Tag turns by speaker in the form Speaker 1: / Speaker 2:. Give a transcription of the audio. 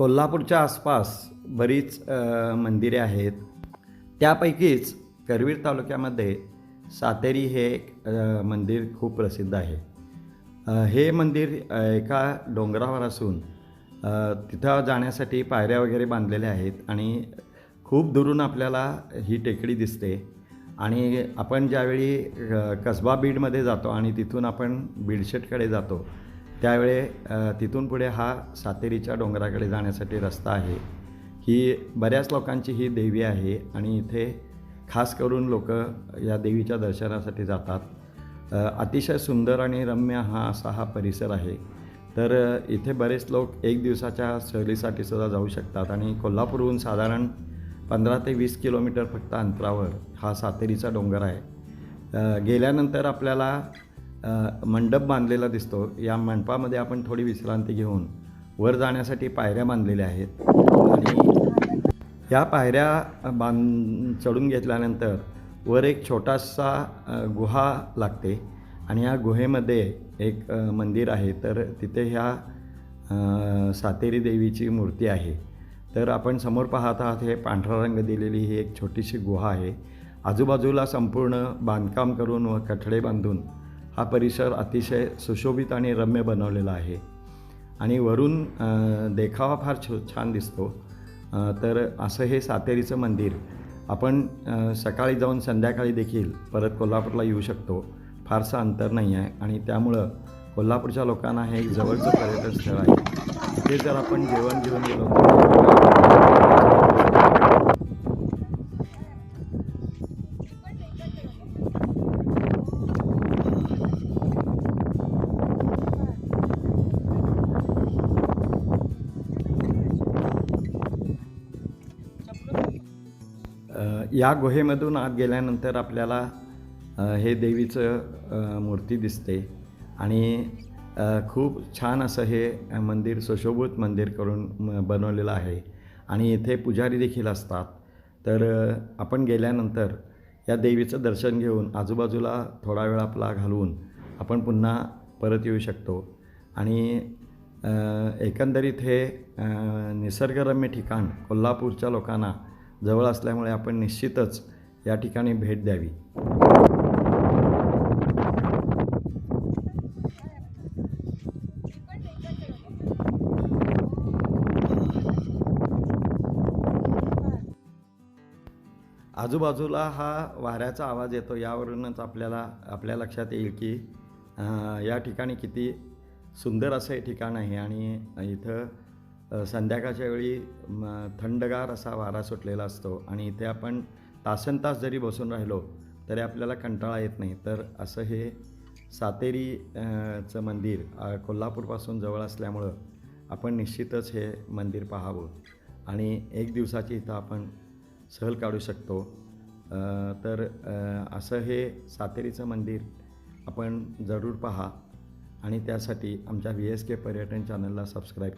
Speaker 1: कोल्हापूरच्या आसपास बरीच मंदिरे आहेत. त्यापैकीच करवीर तालुक्यामध्ये सातेरी हे एक मंदिर खूप प्रसिद्ध आहे. हे मंदिर एका डोंगरावर असून तिथं जाण्यासाठी पायऱ्या वगैरे बांधलेल्या आहेत आणि खूप दुरून आपल्याला ही टेकडी दिसते. आणि आपण ज्यावेळी कसबा बीडमध्ये जातो आणि तिथून आपण बीडशेटकडे जातो त्यावेळे तिथून पुढे हा सातेरीच्या डोंगराकडे जाण्यासाठी रस्ता आहे. ही बऱ्याच लोकांची ही देवी आहे आणि इथे खास करून लोक या देवीच्या दर्शनासाठी जातात. अतिशय सुंदर आणि रम्य हा असा हा परिसर आहे. तर इथे बरेच लोक एक दिवसाच्या सहलीसाठी सुद्धा जाऊ शकतात आणि कोल्हापूरहून साधारण पंधरा ते वीस किलोमीटर फक्त अंतरावर हा सातेरीचा डोंगर आहे. गेल्यानंतर आपल्याला मंडप बांधलेला दिसतो. या मंडपामध्ये आपण थोडी विश्रांती घेऊन वर जाण्यासाठी पायऱ्या बांधलेल्या आहेत. आणि या पायऱ्या बांध चढून घेतल्यानंतर वर एक छोटासा गुहा लागते. आणि या गुहेमध्ये एक मंदिर आहे. तर तिथे ह्या सातेरी देवीची मूर्ती आहे. तर आपण समोर पाहत आहात हे पांढरा रंग दिलेली ही एक छोटीशी गुहा आहे. आजूबाजूला संपूर्ण बांधकाम करून व कठडे बांधून हा परिसर अतिशय सुशोभित आणि रम्य बनवलेला आहे. आणि वरून देखावा फार छो छान दिसतो. तर असं हे सातेरीचं मंदिर. आपण सकाळी जाऊन संध्याकाळी देखील परत कोल्हापूरला येऊ शकतो. फारसं अंतर नाही आहे आणि त्यामुळं कोल्हापूरच्या लोकांना हे एक जवळचं पर्यटन स्थळ आहे. इथे जर आपण जेवण घेऊन गेलो या गुहेमधून आत गेल्यानंतर आपल्याला हे देवीचं मूर्ती दिसते. आणि खूप छान असं हे मंदिर सुशोभित मंदिर करून बनवलेलं आहे. आणि इथे पुजारी देखील असतात. तर आपण गेल्यानंतर या देवीचं दर्शन घेऊन आजूबाजूला थोडा वेळ आपला घालवून आपण पुन्हा परत येऊ शकतो. आणि एकंदरीत हे निसर्गरम्य ठिकाण कोल्हापूरच्या लोकांना जवळ असल्यामुळे आपण निश्चितच या ठिकाणी भेट द्यावी. आजूबाजूला हा वाऱ्याचा आवाज येतो यावरूनच आपल्याला आपल्या लक्षात येईल की या ठिकाणी किती सुंदर असं हे ठिकाण आहे आणि इथं संध्याकाळच्या वेळी थंडगार असा वारा सुटलेला असतो आणि इथे आपण तासन तास जरी बसून राहिलो तरी आपल्याला कंटाळा येत नाही. तर असं हे सातेरी चं मंदिर कोल्हापूरपासून जवळ असल्यामुळं आपण निश्चितच हे मंदिर पाहावं. आणि एक दिवसाची इथं आपण सहल काढू शकतो. तर असं हे सातेरीचं मंदिर आपण जरूर पहा. आणि त्यासाठी आमच्या व्ही एस के पर्यटन चॅनलला सबस्क्राईब